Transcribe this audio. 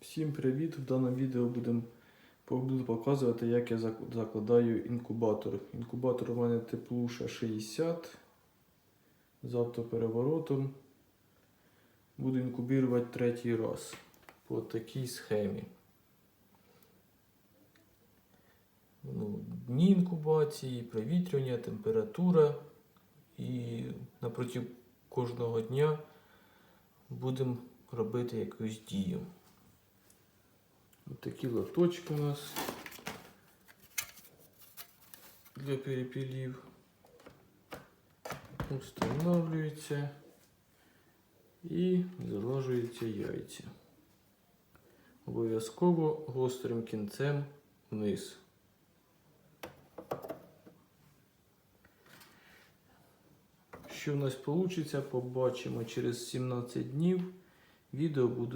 Всім привіт! В даному відео будем, буду показувати, як я закладаю інкубатор. Інкубатор у мене теплуша 60 з автопереворотом. Буду інкубірувати третій раз по такій схемі. Ну, дні інкубації, провітрювання, температура. І напроти кожного дня будемо робити якусь дію. Такі лоточки у нас для перепілів. Встановлюється і залажуються яйця. Обов'язково гострим кінцем вниз. Що в нас вийде, побачимо через 17 днів. Відео буду